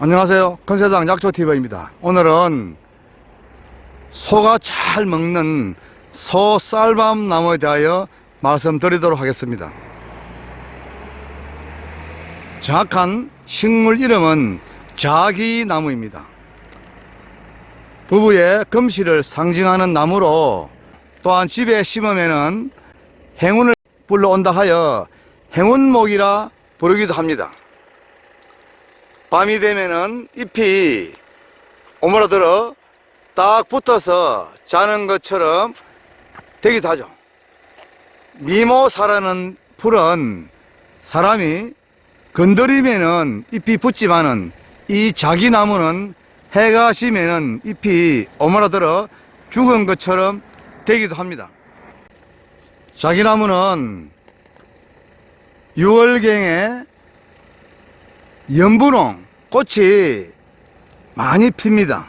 안녕하세요. 컨세당 약초TV입니다. 오늘은 소가 잘 먹는 소 쌀밤 나무에 대하여 말씀드리도록 하겠습니다. 정확한 식물 이름은 자기 나무입니다. 부부의 금실을 상징하는 나무로 또한 집에 심으면은 행운을 불러온다 하여 행운목이라 부르기도 합니다. 밤이 되면은 잎이 오므라들어 딱 붙어서 자는 것처럼 되기도 하죠. 미모사라는 풀은 사람이 건드리면은 잎이 붙지만은 이 자기 나무는 해가 지면은 잎이 오므라들어 죽은 것처럼 되기도 합니다. 자기 나무는 6월경에 연분홍 꽃이 많이 핍니다.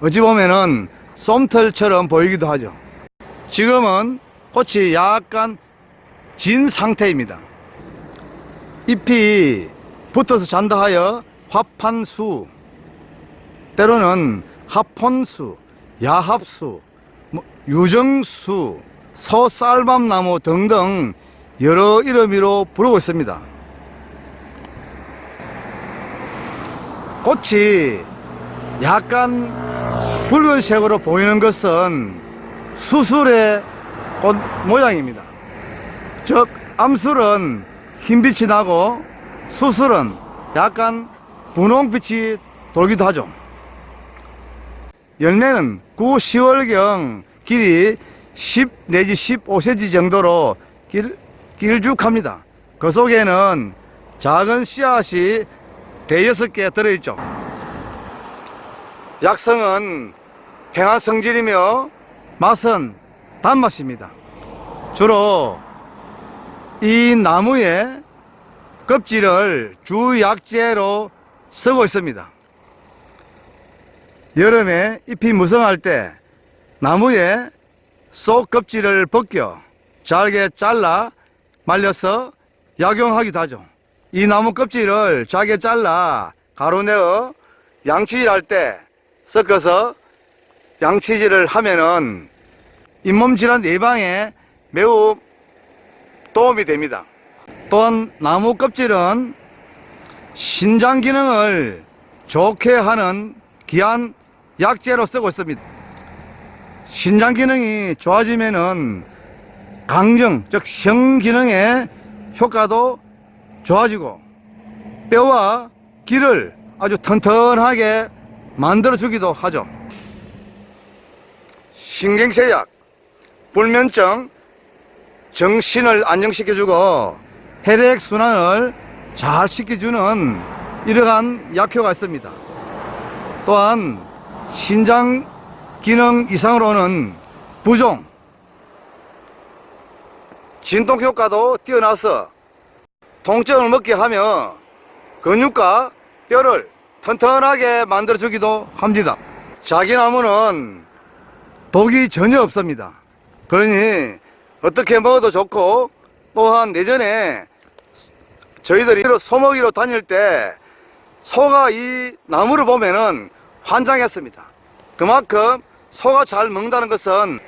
어찌 보면은 솜털처럼 보이기도 하죠. 지금은 꽃이 약간 진 상태입니다. 잎이 붙어서 잔다 하여 화판수, 때로는 합폰수, 야합수, 뭐 유정수, 서쌀밤나무 등등 여러 이름으로 부르고 있습니다. 꽃이 약간 붉은색으로 보이는 것은 수술의 꽃 모양입니다. 즉 암술은 흰빛이 나고 수술은 약간 분홍빛이 돌기도 하죠. 열매는 9, 10월경 길이 10 내지 15cm 정도로 길, 길쭉합니다. 그 속에는 작은 씨앗이 대여섯 개 들어있죠. 약성은 평화 성질이며 맛은 단맛입니다. 주로 이 나무의 껍질을 주약재로 쓰고 있습니다. 여름에 잎이 무성할 때 나무의 속 껍질을 벗겨 잘게 잘라 말려서 약용하기도 하죠. 이 나무 껍질을 잘게 잘라 가루내어 양치질 할 때 섞어서 양치질을 하면은 잇몸 질환 예방에 매우 도움이 됩니다. 또한 나무 껍질은 신장 기능을 좋게 하는 귀한 약재로 쓰고 있습니다. 신장 기능이 좋아지면은 강정, 즉 성 기능의 효과도 좋아지고 뼈와 기를 아주 튼튼하게 만들어 주기도 하죠. 신경쇠약, 불면증, 정신을 안정시켜주고 혈액 순환을 잘 시켜주는 이러한 약효가 있습니다. 또한 신장 기능 이상으로는 부종, 진통 효과도 뛰어나서 통증을 먹게 하며 근육과 뼈를 튼튼하게 만들어 주기도 합니다. 자기나무는 독이 전혀 없습니다. 그러니 어떻게 먹어도 좋고 또한 예전에 저희들이 소먹이로 다닐 때 소가 이 나무를 보면은 환장했습니다. 그만큼 소가 잘 먹는다는 것은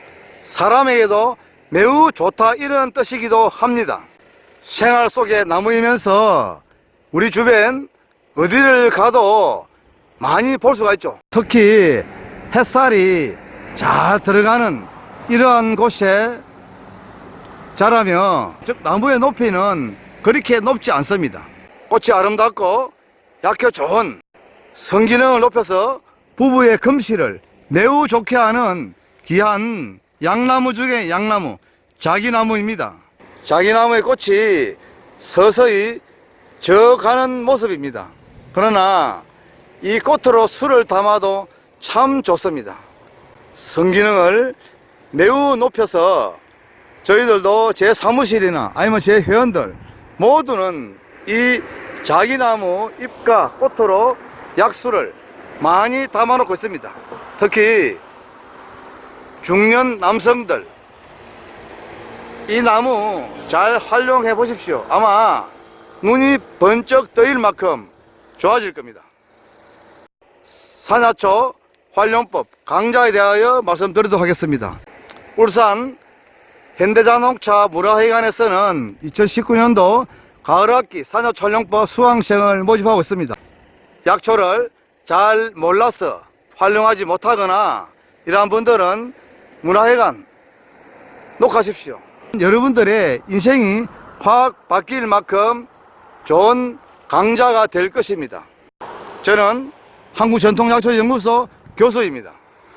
사람에게도 매우 좋다 이런 뜻이기도 합니다. 생활 속에 나무이면서 우리 주변 어디를 가도 많이 볼 수가 있죠. 특히 햇살이 잘 들어가는 이러한 곳에 자라며 즉 나무의 높이는 그렇게 높지 않습니다. 꽃이 아름답고 약효 좋은 성기능을 높여서 부부의 금실을 매우 좋게 하는 귀한 양나무 중에 양나무 자기나무입니다. 자기나무의 꽃이 서서히 져가는 모습입니다. 그러나 이 꽃으로 술을 담아도 참 좋습니다. 성기능을 매우 높여서 저희들도 제 사무실이나 아니면 제 회원들 모두는 이 자기나무 잎과 꽃으로 약수를 많이 담아놓고 있습니다. 특히 중년 남성들 이 나무 잘 활용해 보십시오. 아마 눈이 번쩍 떠일 만큼 좋아질 겁니다. 산야초 활용법 강좌에 대하여 말씀드리도록 하겠습니다. 울산 현대자동차 문화회관에서는 2019년도 가을학기 산야초 활용법 수강생을 모집하고 있습니다. 약초를 잘 몰라서 활용하지 못하거나 이러한 분들은 문화회관 녹화하십시오. 여러분들의 인생이 확 바뀔 만큼 좋은 강좌가 될 것입니다. 저는 한국전통약초연구소 교수입니다.